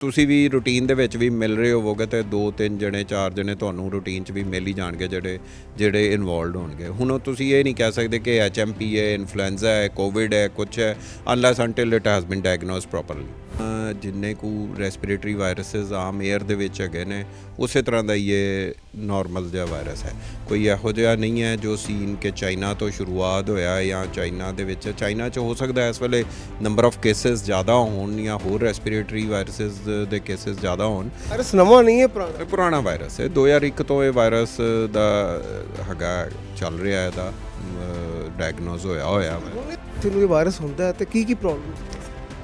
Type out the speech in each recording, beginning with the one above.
ਤੁਸੀਂ ਵੀ ਰੂਟੀਨ ਦੇ ਵਿੱਚ ਵੀ ਮਿਲ ਰਹੇ ਹੋਵੋਗੇ ਤੇ ਦੋ, ਤਿੰਨ ਜਣੇ, ਚਾਰ ਜਣੇ ਤੁਹਾਨੂੰ ਰੂਟੀਨ 'ਚ ਵੀ ਮਿਲ ਹੀ ਜਾਣਗੇ ਜਿਹੜੇ ਜਿਹੜੇ ਇਨਵੋਲਡ ਹੋਣਗੇ। ਹੁਣ ਉਹ ਤੁਸੀਂ ਇਹ ਨਹੀਂ ਕਹਿ ਸਕਦੇ ਕਿ ਐਚਐਮਪੀ ਹੈ ਇਨਫਲੂਐਂਜ਼ਾ ਹੈ ਕੋਵਿਡ ਹੈ ਕੁਝ ਹੈ unless until it has been diagnosed properly ਜਿੰਨੇ ਕੁ ਰੈਸਪੀਰੇਟਰੀ ਵਾਇਰਸਸ ਆਮ 에ਅਰ ਦੇ ਵਿੱਚ ਹੈਗੇ ਨੇ ਉਸੇ ਤਰ੍ਹਾਂ ਦਾ ਹੀ ਇਹ ਨਾਰਮਲ ਜਿਹਾ ਵਾਇਰਸ ਹੈ। ਕੋਈ ਇਹੋ ਜਿਹਾ ਨਹੀਂ ਹੈ ਜੋ ਸੀਨ ਕਿ ਚਾਈਨਾ ਤੋਂ ਸ਼ੁਰੂਆਤ ਹੋਇਆ ਹੈ ਜਾਂ ਚਾਈਨਾ ਦੇ ਵਿੱਚ। ਚਾਈਨਾ 'ਚ ਹੋ ਸਕਦਾ ਹੈ ਇਸ ਵੇਲੇ ਨੰਬਰ ਆਫ ਕੇਸਸ ਜ਼ਿਆਦਾ ਹੋਣ ਜਾਂ ਹੋਰ ਰੈਸਪੀਰੇਟਰੀ ਵਾਇਰਸਸ ਦੇ ਕੇਸਸ ਜ਼ਿਆਦਾ ਹੋਣ। ਵਾਇਰਸ ਨਵਾਂ ਨਹੀਂ ਹੈ ਪੁਰਾਣਾ। ਪੁਰਾਣਾ ਵਾਇਰਸ ਹੈ। 2001 ਤੋਂ ਇਹ ਵਾਇਰਸ ਦਾ ਹੈਗਾ ਚੱਲ ਰਿਹਾ ਇਹਦਾ ਡਾਇਗਨੋਸ ਹੋਇਆ ਹੋਇਆ ਵਾ। ਤੁਹਾਨੂੰ ਇਹ ਵਾਇਰਸ ਹੁੰਦਾ ਹੈ ਤੇ ਕੀ ਕੀ ਪ੍ਰੋਬਲਮ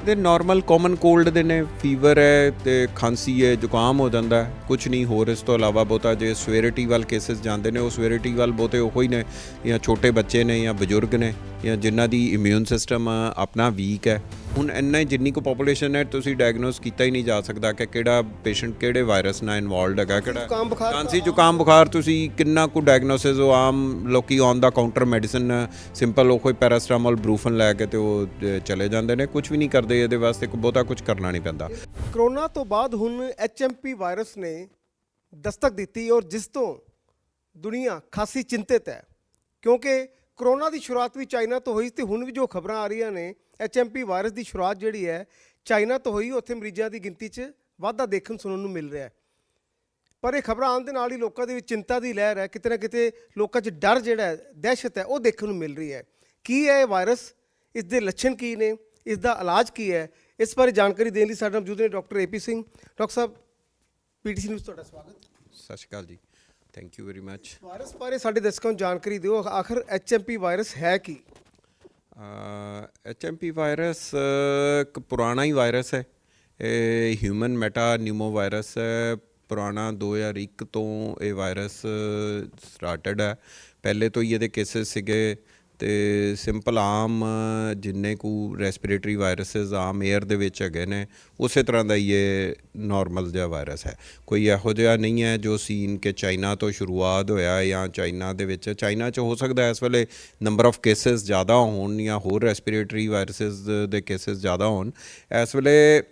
ਦੇ ਨਾਰਮਲ ਕਾਮਨ ਕੋਲਡ ਦੇ ਨੇ ਫੀਵਰ ਹੈ ਤੇ ਖਾਂਸੀ ਹੈ, ਜ਼ੁਕਾਮ ਹੋ ਜਾਂਦਾ ਹੈ ਕੁਝ ਨਹੀਂ ਹੋਰ ਇਸ ਤੋਂ ਇਲਾਵਾ ਬਹੁਤਾ, ਜੇ ਸਵੇਰਿਟੀ ਵੱਲ ਕੇਸਸ ਜਾਂਦੇ ਨੇ, ਉਹ ਸਵੇਰਿਟੀ ਵੱਲ ਬਹੁਤੇ ਉਹੋ ਹੀ ਨੇ, ਜਾਂ ਛੋਟੇ ਬੱਚੇ ਨੇ ਜਾਂ ਬਜ਼ੁਰਗ ਨੇ। ਜਾਂ ਜਿਨ੍ਹਾਂ ਦੀ ਇਮਿਊਨ ਸਿਸਟਮ ਆਪਣਾ ਵੀਕ ਹੈ ਹੁਣ ਇੰਨਾ ਹੀ ਜਿੰਨੀ ਕੁ ਪੋਪੂਲੇਸ਼ਨ ਹੈ ਤੁਸੀਂ ਡਾਇਗਨੋਸ ਕੀਤਾ ਹੀ ਨਹੀਂ ਜਾ ਸਕਦਾ ਕਿ ਕਿਹੜਾ ਪੇਸ਼ੈਂਟ ਕਿਹੜੇ ਵਾਇਰਸ ਨਾਲ ਇਨਵੋਲਡ ਹੈਗਾ ਕਿਹੜਾ ਖਾਂਸੀ ਜ਼ੁਕਾਮ ਬੁਖਾਰ ਤੁਸੀਂ ਕਿੰਨਾ ਕੁ ਡਾਇਗਨੋਸਿਸ ਉਹ ਆਮ ਲੋਕੀ on the counter medicine simple ਉਹ ਕੋਈ ਪੈਰਾਸਟਾਮੋਲ ਬਰੂਫਨ ਲੈ ਕੇ ਤੇ ਉਹ ਚਲੇ ਜਾਂਦੇ ਨੇ ਕੁਝ ਵੀ ਨਹੀਂ ਕਰਦੇ ਇਹਦੇ ਵਾਸਤੇ ਕੋਈ ਬਹੁਤਾ ਕੁਝ ਕਰਨਾ ਨਹੀਂ ਪੈਂਦਾ। ਕਰੋਨਾ ਤੋਂ ਬਾਅਦ ਹੁਣ ਐਚਐਮਪੀ ਵਾਇਰਸ ਨੇ ਦਸਤਕ ਦਿੱਤੀ ਔਰ ਜਿਸ ਤੋਂ ਦੁਨੀਆ ਖਾਸੀ ਚਿੰਤਿਤ ਹੈ ਕਿਉਂਕਿ ਕਰੋਨਾ ਦੀ ਸ਼ੁਰੂਆਤ ਵੀ ਚਾਈਨਾ ਤੋਂ ਹੋਈ ਤੇ ਹੁਣ ਵੀ ਜੋ ਖਬਰਾਂ ਆ ਰਹੀਆਂ ਨੇ, ਐਚਐਮਪੀ ਵਾਇਰਸ ਦੀ ਸ਼ੁਰੂਆਤ ਜਿਹੜੀ ਹੈ, ਚਾਈਨਾ ਤੋਂ ਹੋਈ, ਉੱਥੇ ਮਰੀਜ਼ਾਂ ਦੀ ਗਿਣਤੀ 'ਚ ਵਾਧਾ ਦੇਖਣ ਸੁਣਨ ਨੂੰ ਮਿਲ ਰਿਹਾ ਹੈ। ਪਰ ਇਹ ਖਬਰਾਂ ਆਉਣ ਦੇ ਨਾਲ ਹੀ ਲੋਕਾਂ ਦੇ ਵਿੱਚ ਚਿੰਤਾ ਦੀ ਲਹਿਰ ਹੈ, ਕਿਤੇ ਨਾ ਕਿਤੇ ਲੋਕਾਂ 'ਚ ਡਰ ਜਿਹੜਾ ਹੈ, ਦਹਿਸ਼ਤ ਹੈ, ਉਹ ਦੇਖਣ ਨੂੰ ਮਿਲ ਰਹੀ ਹੈ। ਕੀ ਹੈ ਇਹ ਵਾਇਰਸ? ਇਸ ਦੇ ਲੱਛਣ ਕੀ ਨੇ? ਇਸ ਦਾ ਇਲਾਜ ਕੀ ਹੈ? ਇਸ ਬਾਰੇ ਜਾਣਕਾਰੀ ਦੇਣ ਲਈ ਸਾਡੇ ਨਾਲ ਮੌਜੂਦ ਨੇ doctor A P Singh. Doctor Sahib PTC news ਤੁਹਾਡਾ ਸਵਾਗਤ। ਸਤਿ ਸ਼੍ਰੀ ਅਕਾਲ ਜੀ। Thank you very much virus ਬਾਰੇ ਸਾਡੇ ਦਰਸ਼ਕਾਂ ਨੂੰ ਜਾਣਕਾਰੀ ਦਿਓ ਆਖਰ ਐਚਐਮਪੀ ਵਾਇਰਸ ਹੈ ਕੀ? ਐਚਐਮਪੀ ਵਾਇਰਸ ਇੱਕ ਪੁਰਾਣਾ ਹੀ ਵਾਇਰਸ ਹੈ। ਇਹ ਹਿਊਮਨ ਮੈਟਾ ਨਿਊਮੋ ਵਾਇਰਸ ਹੈ। ਪੁਰਾਣਾ 2001 ਤੋਂ ਇਹ ਵਾਇਰਸ ਸਟਾਰਟਡ ਹੈ। ਪਹਿਲੇ ਤੋਂ ਹੀ ਇਹਦੇ ਕੇਸਸ ਸੀਗੇ। ਤੇ ਸਿੰਪਲ ਆਮ ਜਿੰਨੇ ਕੁ ਰੈਸਪੀਰੇਟਰੀ ਵਾਇਰਸਸ ਆਮ 에ਅਰ ਦੇ ਵਿੱਚ ਹੈਗੇ ਨੇ, ਉਸੇ ਤਰ੍ਹਾਂ ਦਾ ਹੀ ਇਹ ਨਾਰਮਲ ਜਿਹਾ ਵਾਇਰਸ ਹੈ। ਕੋਈ ਇਹੋ ਜਿਹਾ ਨਹੀਂ ਹੈ ਜੋ ਸੀਨ ਕੇ ਚਾਈਨਾ ਤੋਂ ਸ਼ੁਰੂਆਤ ਹੋਇਆ ਜਾਂ ਚਾਈਨਾ ਦੇ ਵਿੱਚ। ਚਾਈਨਾ 'ਚ ਹੋ ਸਕਦਾ ਇਸ ਵੇਲੇ ਨੰਬਰ ਆਫ ਕੇਸਸ ਜ਼ਿਆਦਾ ਹੋਣ ਜਾਂ ਹੋਰ ਰੈਸਪੀਰੇਟਰੀ ਵਾਇਰਸਸ ਦੇ ਕੇਸਸ ਜ਼ਿਆਦਾ ਹੋਣ। ਇਸ ਵੇਲੇ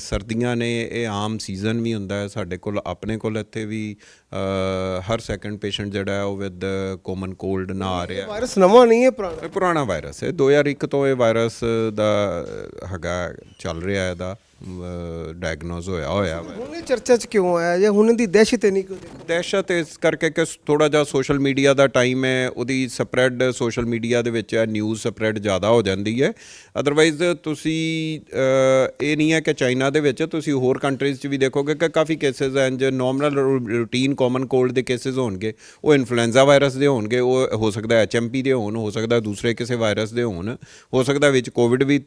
ਸਰਦੀਆਂ ਨੇ ਇਹ ਆਮ ਸੀਜ਼ਨ ਵੀ ਹੁੰਦਾ ਹੈ। ਸਾਡੇ ਕੋਲ ਆਪਣੇ ਕੋਲ ਇੱਥੇ ਵੀ ਹਰ ਸੈਕੰਡ ਪੇਸ਼ੈਂਟ ਜਿਹੜਾ ਹੈ ਉਹ ਵਿਦ ਕੋਮਨ ਕੋਲਡ ਨਾ ਆ ਰਿਹਾ। ਵਾਇਰਸ ਨਵਾਂ ਨਹੀਂ ਹੈ ਪੁਰਾਣਾ? ਇਹ ਪੁਰਾਣਾ ਵਾਇਰਸ ਹੈ। 2001 ਤੋਂ ਇਹ ਵਾਇਰਸ ਦਾ ਹੈਗਾ, ਚੱਲ ਰਿਹਾ ਇਹਦਾ। ਡਾਇਗਨੋਸ ਹੋਇਆ ਹੋਇਆ ਵਾ। ਹੁਣ ਇਹ ਚਰਚਾ 'ਚ ਕਿਉਂ ਆਇਆ ਜਾਂ ਹੁਣ ਇਹਦੀ ਦਹਿਸ਼ਤ ਇੰਨੀ ਕਿਉਂ ਦੇਖੋ? ਦਹਿਸ਼ਤ ਇਸ ਕਰਕੇ ਕਿ ਥੋੜਾ ਜਿਹਾ ਸੋਸ਼ਲ ਮੀਡੀਆ ਦਾ ਟਾਈਮ ਹੈ ਉਹਦੀ ਸਪਰੈਡ ਸੋਸ਼ਲ ਮੀਡੀਆ ਦੇ ਵਿੱਚ ਹੈ ਨਿਊਜ਼ ਸਪਰੈਡ ਜ਼ਿਆਦਾ ਹੋ ਜਾਂਦੀ ਹੈ। ਅਦਰਵਾਈਜ਼ ਤੁਸੀਂ ਇਹ ਨਹੀਂ ਹੈ ਕਿ ਚਾਈਨਾ ਦੇ ਵਿੱਚ ਤੁਸੀਂ ਹੋਰ ਕੰਟਰੀਜ਼ 'ਚ ਵੀ ਦੇਖੋਗੇ ਕਿ ਕਾਫੀ ਕੇਸਸ ਹਨ ਜੋ ਨਾਰਮਲ ਰੂਟੀਨ ਕਾਮਨ ਕੋਲਡ ਦੇ ਕੇਸਸ ਹੋਣਗੇ ਉਹ ਇਨਫਲੂਐਂਜ਼ਾ ਵਾਇਰਸ ਦੇ ਹੋਣਗੇ ਉਹ ਹੋ ਸਕਦਾ ਐਚਐਮਪੀ ਦੇ ਹੋਣ ਹੋ ਸਕਦਾ ਦੂਸਰੇ ਕਿਸੇ ਵਾਇਰਸ ਦੇ ਹੋਣ। ਹੋ ਸਕਦਾ ਵਿੱਚ ਕੋਵਿਡ ਵੀ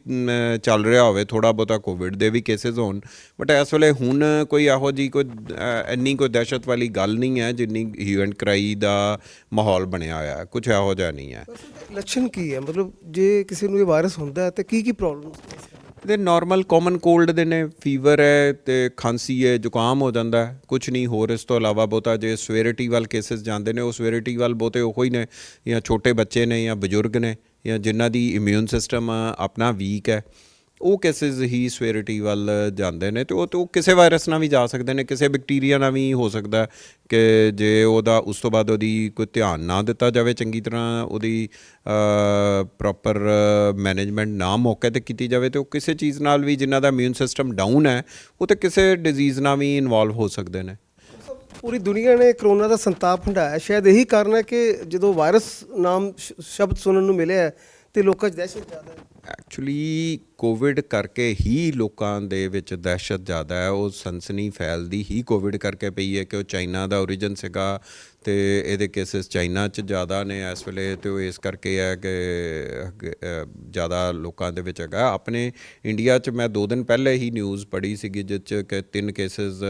ਚੱਲ ਰਿਹਾ ਹੋਵੇ ਥੋੜਾ ਬਹੁਤਾ ਕੋਵਿਡ ਦੇ ਵੀ ਕੇਸਸ ਹੋਣ। ਬਟ ਇਸ ਵੇਲੇ ਹੁਣ ਕੋਈ ਇਹੋ ਜੀ ਕੋਈ ਇੰਨੀ ਕੋਈ ਦਹਿਸ਼ਤ ਵਾਲੀ ਗੱਲ ਨਹੀਂ ਹੈ ਜਿੰਨੀ ਈਵੈਂਟ ਕਰਾਈ ਦਾ ਮਾਹੌਲ ਬਣਿਆ ਹੋਇਆ ਹੈ। ਕੁਝ ਇਹੋ ਜਿਹਾ ਨਹੀਂ ਹੈ। ਲੱਛਣ ਕੀ ਹੈ? ਮਤਲਬ ਜੇ ਕਿਸੇ ਨੂੰ ਇਹ ਵਾਇਰਸ ਹੁੰਦਾ ਹੈ ਤੇ ਕੀ ਕੀ ਪ੍ਰੋਬਲਮਸ ਇਹਦੇ ਨਾਰਮਲ ਕਾਮਨ ਕੋਲਡ ਦੇ? ਨੇ ਫੀਵਰ ਹੈ ਤੇ ਖਾਂਸੀ ਹੈ ਜ਼ੁਕਾਮ ਹੋ ਜਾਂਦਾ ਹੈ। ਕੁਝ ਨਹੀਂ ਹੋਰ ਇਸ ਤੋਂ ਇਲਾਵਾ ਬਹੁਤਾ ਜੇ ਸਵੇਰਿਟੀ ਵੱਲ ਕੇਸਸ ਜਾਂਦੇ ਨੇ ਉਹ ਸਵੇਰਿਟੀ ਵੱਲ ਬਹੁਤੇ ਉਹੋ ਹੀ ਨੇ। ਜਾਂ ਛੋਟੇ ਬੱਚੇ ਨੇ ਜਾਂ ਬਜ਼ੁਰਗ ਨੇ ਜਾਂ ਜਿਨ੍ਹਾਂ ਦੀ ਇਮਿਊਨ ਸਿਸਟਮ ਆਪਣਾ ਵੀਕ ਹੈ। ਉਹ ਕੇਸਿਸ ਹੀ ਸਵੇਰਿਟੀ ਵੱਲ ਜਾਂਦੇ ਨੇ ਤੇ ਉਹ ਤੇ ਉਹ ਕਿਸੇ ਵਾਇਰਸ ਨਾਲ ਵੀ ਜਾ ਸਕਦੇ ਨੇ ਕਿਸੇ ਬੈਕਟੀਰੀਆ ਨਾਲ ਵੀ ਹੋ ਸਕਦਾ ਕਿ ਜੇ ਉਹਦਾ ਉਸ ਤੋਂ ਬਾਅਦ ਉਹਦੀ ਕੋਈ ਧਿਆਨ ਨਾ ਦਿੱਤਾ ਜਾਵੇ ਚੰਗੀ ਤਰ੍ਹਾਂ ਉਹਦੀ ਪ੍ਰੋਪਰ ਮੈਨੇਜਮੈਂਟ ਨਾ ਮੌਕੇ ਤੇ ਕੀਤੀ ਜਾਵੇ ਤੇ ਉਹ ਕਿਸੇ ਚੀਜ਼ ਨਾਲ ਵੀ ਜਿਨ੍ਹਾਂ ਦਾ ਇਮਿਊਨ ਸਿਸਟਮ ਡਾਊਨ ਹੈ ਉਹ ਤੇ ਕਿਸੇ ਡਿਜ਼ੀਜ਼ ਨਾਲ ਵੀ ਇਨਵੋਲਵ ਹੋ ਸਕਦੇ ਨੇ। ਪੂਰੀ ਦੁਨੀਆ ਨੇ ਕਰੋਨਾ ਦਾ ਸੰਤਾਪ ਹੰਢਾਇਆ ਸ਼ਾਇਦ ਇਹੀ ਕਾਰਨ ਹੈ ਕਿ ਜਦੋਂ ਵਾਇਰਸ ਨਾਮ ਸ਼ਬਦ ਸੁਣਨ ਨੂੰ ਮਿਲਿਆ ਹੈ, ਤੇ ਲੋਕਾਂ 'ਚ ਦਹਿਸ਼ਤ ਜ਼ਿਆਦਾ ਹੈ। ਐਕਚੁਅਲੀ ਕੋਵਿਡ ਕਰਕੇ ਹੀ ਲੋਕਾਂ ਦੇ ਵਿੱਚ ਦਹਿਸ਼ਤ ਜ਼ਿਆਦਾ ਹੈ। ਉਹ ਸਨਸਨੀ ਫੈਲਦੀ ਹੀ ਕੋਵਿਡ ਕਰਕੇ ਪਈ ਹੈ ਕਿ ਉਹ ਚਾਈਨਾ ਦਾ origin ਸੀਗਾ ਤੇ ਇਹਦੇ ਕੇਸਸ ਚਾਈਨਾ 'ਚ ਜ਼ਿਆਦਾ ਨੇ ਇਸ ਵੇਲੇ ਤੇ ਉਹ ਇਸ ਕਰਕੇ ਹੈ ਕਿ ਜ਼ਿਆਦਾ ਲੋਕਾਂ ਦੇ ਵਿੱਚ ਹੈਗਾ। ਆਪਣੇ ਇੰਡੀਆ 'ਚ ਮੈਂ 2 ਦਿਨ ਪਹਿਲੇ ਹੀ ਨਿਊਜ਼ ਪੜ੍ਹੀ ਸੀਗੀ ਜਿਸ 'ਚ ਕਿ ਤਿੰਨ ਕੇਸਸ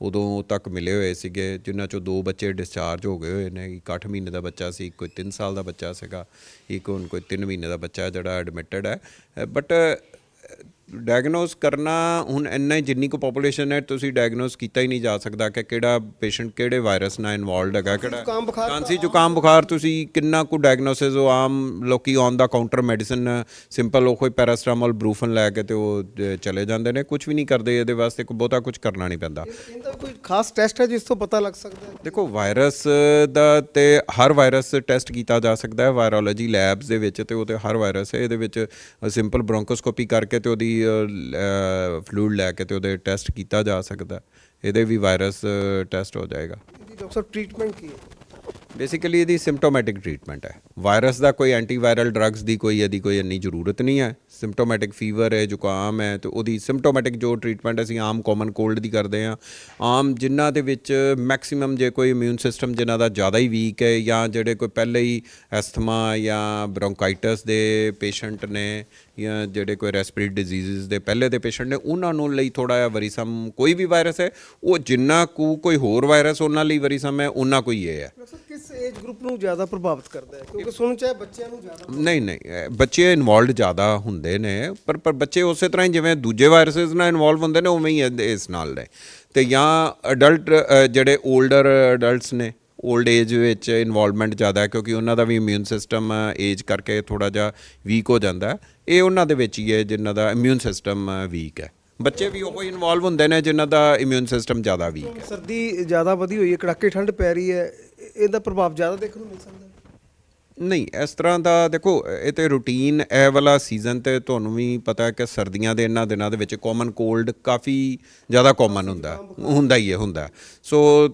ਉਦੋਂ ਤੱਕ ਮਿਲੇ ਹੋਏ ਸੀਗੇ, ਜਿਨ੍ਹਾਂ 'ਚੋਂ ਦੋ ਬੱਚੇ ਡਿਸਚਾਰਜ ਹੋ ਗਏ ਹੋਏ ਨੇ। ਇੱਕ 8 ਮਹੀਨੇ ਦਾ ਬੱਚਾ ਸੀ ਕੋਈ 3 ਸਾਲ ਦਾ ਬੱਚਾ ਸੀਗਾ, ਇੱਕ ਹੁਣ ਕੋਈ 3 ਮਹੀਨੇ ਦਾ ਬੱਚਾ ਜਿਹੜਾ ਐਡਮਿਟਡ ਹੈ। ਬਟ ਡਾਇਗਨੋਸ ਕਰਨਾ ਹੁਣ ਇੰਨਾ ਹੀ ਜਿੰਨੀ ਕੁ ਪੋਪੂਲੇਸ਼ਨ ਹੈ ਤੁਸੀਂ ਡਾਇਗਨੋਸ ਕੀਤਾ ਹੀ ਨਹੀਂ ਜਾ ਸਕਦਾ ਕਿ ਕਿਹੜਾ ਪੇਸ਼ੈਂਟ ਕਿਹੜੇ ਵਾਇਰਸ ਨਾਲ ਇਨਵੋਲਡ ਹੈਗਾ ਕਿਹੜਾ ਖਾਂਸੀ ਜ਼ੁਕਾਮ ਬੁਖਾਰ ਤੁਸੀਂ ਕਿੰਨਾ ਕੁ ਡਾਇਗਨੋਸਿਸ ਉਹ ਆਮ ਲੋਕੀ on the counter medicine simple ਉਹ ਕੋਈ ਪੈਰਾਸਟਾਮੋਲ ਬਰੂਫਨ ਲੈ ਕੇ ਤੇ ਉਹ ਚਲੇ ਜਾਂਦੇ ਨੇ। ਕੁਝ ਵੀ ਨਹੀਂ ਕਰਦੇ ਇਹਦੇ ਵਾਸਤੇ ਕੋਈ ਬਹੁਤਾ ਕੁਝ ਕਰਨਾ ਨਹੀਂ ਪੈਂਦਾ। ਇਹਦਾ ਕੋਈ ਖਾਸ ਟੈਸਟ ਹੈ ਜਿਸ ਤੋਂ ਪਤਾ ਲੱਗ ਸਕਦਾ ਹੈ। ਦੇਖੋ ਵਾਇਰਸ ਦਾ ਤੇ ਹਰ ਵਾਇਰਸ ਟੈਸਟ ਕੀਤਾ ਜਾ ਸਕਦਾ ਹੈ। ਵਾਇਰੋਲੋਜੀ ਲੈਬਸ ਦੇ ਵਿੱਚ ਤੇ ਉਹ ਤੇ ਹਰ ਵਾਇਰਸ ਹੈ। ਇਹਦੇ ਵਿੱਚ ਸਿੰਪਲ ਬ੍ਰੋਂਕੋਸਕੋਪੀ ਕਰਕੇ ਤੇ ਉਹਦੀ ਫਲੂਇਡ ਲੈ ਕੇ ਤੇ ਉਹਦੇ ਟੈਸਟ ਕੀਤਾ ਜਾ ਸਕਦਾ। ਇਹਦੇ ਵੀ ਵਾਇਰਸ ਟੈਸਟ ਹੋ ਜਾਏਗਾ। ਇਹਦੀ ਡਾਕਟਰ ਸਾਹਿਬ ਟ੍ਰੀਟਮੈਂਟ ਕੀ ਹੈ? ਬੇਸਿਕਲੀ ਇਹਦੀ ਸਿੰਪਟੋਮੈਟਿਕ ਟ੍ਰੀਟਮੈਂਟ ਹੈ। ਵਾਇਰਸ ਦਾ ਕੋਈ ਐਂਟੀਵਾਇਰਲ ਡਰੱਗਸ ਦੀ ਕੋਈ ਇਹਦੀ ਕੋਈ ਇੰਨੀ ਜ਼ਰੂਰਤ ਨਹੀਂ ਹੈ। ਸਿੰਪਟੋਮੈਟਿਕ ਫੀਵਰ ਹੈ, ਜ਼ੁਕਾਮ ਹੈ, ਤੇ ਉਹਦੀ ਸਿੰਪਟੋਮੈਟਿਕ ਜੋ ਟ੍ਰੀਟਮੈਂਟ ਅਸੀਂ ਆਮ ਕਾਮਨ ਕੋਲਡ ਦੀ ਕਰਦੇ ਹਾਂ। ਆਮ ਜਿਨ੍ਹਾਂ ਦੇ ਵਿੱਚ ਮੈਕਸਿਮਮ ਜੇ ਕੋਈ ਇਮਿਊਨ ਸਿਸਟਮ ਜਿਨ੍ਹਾਂ ਦਾ ਜ਼ਿਆਦਾ ਹੀ ਵੀਕ ਹੈ ਜਾਂ ਜਿਹੜੇ ਕੋਈ ਪਹਿਲੇ ਹੀ ਐਸਥਮਾ ਜਾਂ ਬ੍ਰੋਂਕਾਈਟਸ ਦੇ ਪੇਸ਼ੈਂਟ ਨੇ ਜਾਂ ਜਿਹੜੇ ਕੋਈ ਰੈਸਪੀਰੇਟਰੀ ਡਿਜ਼ੀਜ਼ਸ ਦੇ ਪਹਿਲੇ ਦੇ ਪੇਸ਼ੈਂਟ ਨੇ, ਉਹਨਾਂ ਨੂੰ ਲਈ ਥੋੜਾ ਜਿਹਾ ਵਰੀਸਮ ਕੋਈ ਵੀ ਵਾਇਰਸ ਹੈ। ਉਹ ਜਿੰਨਾ ਕੁ ਕੋਈ ਹੋਰ ਵਾਇਰਸ ਉਹਨਾਂ ਲਈ ਵਰੀਸਮ ਹੈ, ਉਹਨਾਂ ਕੋਈ ਇਹ ਹੈ। ਕਿਸ ਏਜ ਗਰੁੱਪ ਨੂੰ ਜ਼ਿਆਦਾ ਪ੍ਰਭਾਵਿਤ ਕਰਦਾ ਹੈ? ਕਿਉਂਕਿ ਸੁਣ ਚਾਹੇ ਬੱਚਿਆਂ ਨੂੰ ਜ਼ਿਆਦਾ ਨਹੀਂ ਨਹੀਂ ਬੱਚੇ ਇਨਵੋਲਡ ਜ਼ਿਆਦਾ ਹੁੰਦੇ ਨੇ ਪਰ ਪਰ ਬੱਚੇ ਉਸੇ ਤਰ੍ਹਾਂ ਹੀ ਜਿਵੇਂ ਦੂਜੇ ਵਾਇਰਸਸ ਨਾਲ ਇਨਵੋਲਵ ਹੁੰਦੇ ਨੇ ਉਵੇਂ ਹੀ ਇਹਦੇ- ਇਸ ਨਾਲ ਨੇ ਤੇ ਜਾਂ ਅਡਲਟ ਜਿਹੜੇ 올ਡਰ ਅਡਲਟਸ ਨੇ 올ਡ ਏਜ ਵਿੱਚ ਇਨਵੋਲਵਮੈਂਟ ਜ਼ਿਆਦਾ ਹੈ ਕਿਉਂਕਿ ਉਹਨਾਂ ਦਾ ਵੀ ਇਮਿਊਨ ਸਿਸਟਮ ਏਜ ਕਰਕੇ ਥੋੜਾ ਜਿਹਾ ਵੀਕ ਹੋ ਜਾਂਦਾ ਹੈ। ਇਹ ਉਹਨਾਂ ਦੇ ਵਿੱਚ ਹੀ ਹੈ ਜਿਨ੍ਹਾਂ ਦਾ ਇਮਿਊਨ ਸਿਸਟਮ ਵੀਕ ਹੈ। ਬੱਚੇ ਵੀ ਉਹ ਇਨਵੋਲਵ ਹੁੰਦੇ ਨੇ ਜਿਨ੍ਹਾਂ ਦਾ ਇਮਿਊਨ ਸਿਸਟਮ ਜ਼ਿਆਦਾ ਵੀਕ ਹੈ। ਸਰਦੀ ਜ਼ਿਆਦਾ ਵਧੀ ਹੋਈ ਹੈ ਕੜਾਕੇ ਠੰਡ ਪੈ ਰਹੀ ਹੈ ਇਹਦਾ ਪ੍ਰਭਾਵ ਜ਼ਿਆਦਾ ਦੇਖਣ ਨੂੰ ਮਿਲ ਸਕਦਾ ਨਹੀਂ ਇਸ ਤਰ੍ਹਾਂ ਦਾ ਦੇਖੋ ਇਹ ਤੇ ਰੂਟੀਨ ਇਹ ਵਾਲਾ ਸੀਜ਼ਨ ਤੇ ਤੁਹਾਨੂੰ ਵੀ ਪਤਾ ਹੈ ਕਿ ਸਰਦੀਆਂ ਦੇ ਇਹਨਾਂ ਦਿਨਾਂ ਦੇ ਵਿੱਚ ਕਾਮਨ ਕੋਲਡ ਕਾਫੀ ਜ਼ਿਆਦਾ ਕਾਮਨ ਹੁੰਦਾ। ਹੁੰਦਾ ਹੀ ਹੈ ਹੁੰਦਾ। ਸੋ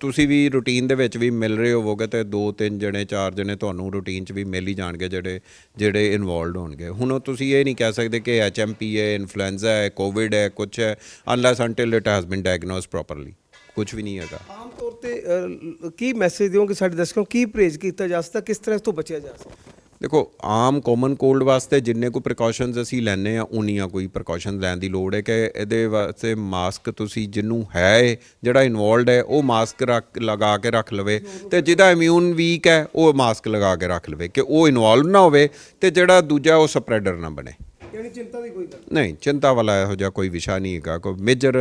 ਤੁਸੀਂ ਵੀ ਰੂਟੀਨ ਦੇ ਵਿੱਚ ਵੀ ਮਿਲ ਰਹੇ ਹੋਵੋਗੇ ਤੇ ਦੋ ਤਿੰਨ ਜਣੇ ਚਾਰ ਜਣੇ ਤੁਹਾਨੂੰ ਰੂਟੀਨ 'ਚ ਵੀ ਮਿਲ ਹੀ ਜਾਣਗੇ ਜਿਹੜੇ ਜਿਹੜੇ ਇਨਵੋਲਡ ਹੋਣਗੇ ਹੁਣ ਤੁਸੀਂ ਇਹ ਨਹੀਂ ਕਹਿ ਸਕਦੇ ਕਿ ਐਚਐਮਪੀ ਹੈ ਇਨਫਲੂਐਂਜ਼ਾ ਹੈ ਕੋਵਿਡ ਹੈ ਕੁਝ ਹੈ unless until it has been diagnosed properly ਕੁਝ ਵੀ ਨਹੀਂ ਹੈਗਾ। ਆਮ ਤੌਰ ਤੇ ਅ, ਕੀ ਮੈਸੇਜ ਦਿਓਗੇ ਸਾਡੇ ਦਰਸ਼ਕਾਂ ਨੂੰ? ਕੀ ਪਰਹੇਜ਼ ਕੀਤਾ ਜਾ ਸਕਦਾ? ਕਿਸ ਤਰ੍ਹਾਂ ਇਸ ਤੋਂ ਬਚਿਆ ਜਾ ਸਕਦਾ? ਦੇਖੋ ਆਮ ਕਾਮਨ ਕੋਲਡ ਵਾਸਤੇ ਜਿੰਨੇ ਕੋ ਪ੍ਰੀਕਾਸ਼ਨਸ ਅਸੀਂ ਲੈਨੇ ਆ ਉਨੀਆਂ ਕੋਈ ਪ੍ਰੀਕਾਸ਼ਨ ਲੈਣ ਦੀ ਲੋੜ ਹੈ ਕਿ ਇਹਦੇ ਵਾਸਤੇ ਮਾਸਕ ਤੁਸੀਂ ਜਿੰਨੂੰ ਹੈ ਇਹ, ਜਿਹੜਾ ਇਨਵੋਲਡ ਹੈ ਉਹ ਮਾਸਕ ਰੱਖ ਲਗਾ ਕੇ ਰੱਖ ਲਵੇ ਤੇ ਜਿਹਦਾ ਇਮਿਊਨ ਵੀਕ ਹੈ ਉਹ ਮਾਸਕ ਲਗਾ ਕੇ ਰੱਖ ਲਵੇ ਕਿ ਉਹ ਇਨਵੋਲਵ ਨਾ ਹੋਵੇ ਤੇ ਜਿਹੜਾ ਦੂਜਾ ਉਹ ਸਪਰੈਡਰ ਨਾ ਬਣੇ। ਯਾਨੀ ਚਿੰਤਾ ਦੀ ਕੋਈ ਗੱਲ ਨਹੀਂ ਚਿੰਤਾ ਵਾਲਾ ਇਹੋ ਜਿਹਾ ਕੋਈ ਵਿਸ਼ਾ ਨਹੀਂ ਹੈਗਾ ਕੋਈ ਮੇਜਰ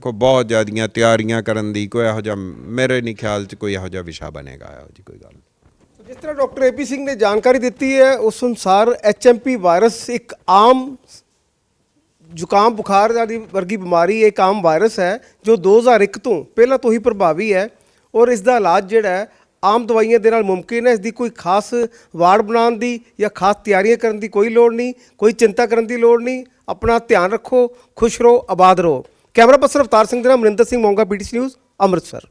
ਕੋਈ ਬਹੁਤ ਜ਼ਿਆਦੀਆਂ ਤਿਆਰੀਆਂ ਕਰਨ ਦੀ ਕੋਈ ਇਹੋ ਜਿਹਾ ਮੇਰੇ ਨਹੀਂ ਖਿਆਲ 'ਚ ਕੋਈ ਇਹੋ ਜਿਹਾ ਵਿਸ਼ਾ ਬਣੇਗਾ ਇਹੋ ਜੀ ਕੋਈ ਗੱਲ। ਜਿਸ ਤਰ੍ਹਾਂ ਡਾਕਟਰ ਏਪੀ ਸਿੰਘ ਨੇ ਜਾਣਕਾਰੀ ਦਿੱਤੀ ਹੈ ਉਸ ਅਨੁਸਾਰ ਐਚਐਮਪੀ ਵਾਇਰਸ ਇੱਕ ਆਮ ਜ਼ੁਕਾਮ ਬੁਖਾਰ ਦੀ ਵਰਗੀ ਬਿਮਾਰੀ ਇੱਕ ਆਮ ਵਾਇਰਸ ਹੈ ਜੋ 2001 ਤੋਂ ਪਹਿਲਾਂ ਤੋਂ ਹੀ ਪ੍ਰਭਾਵੀ ਹੈ ਔਰ ਇਸ ਦਾ ਇਲਾਜ ਜਿਹੜਾ ਹੈ ਆਮ ਦਵਾਈਆਂ ਦੇ ਨਾਲ ਮੁਮਕਿਨ ਹੈ, ਇਸ ਦੀ ਕੋਈ ਖਾਸ ਵਾਰਡ ਬਣਾਉਣ ਦੀ ਜਾਂ ਖਾਸ ਤਿਆਰੀਆਂ ਕਰਨ ਦੀ ਕੋਈ ਲੋੜ ਨਹੀਂ, ਕੋਈ ਚਿੰਤਾ ਕਰਨ ਦੀ ਲੋੜ ਨਹੀਂ। ਆਪਣਾ ਧਿਆਨ ਰੱਖੋ, ਖੁਸ਼ ਰਹੋ, ਆਬਾਦ ਰਹੋ। ਕੈਮਰਾ ਪਰਸਨ ਅਵਤਾਰ ਸਿੰਘ ਦੇ ਨਾਲ ਮਨਿੰਦਰ ਸਿੰਘ ਮੋਂਗਾ ਪੀਟੀਸੀ ਨਿਊਜ਼ ਅੰਮ੍ਰਿਤਸਰ।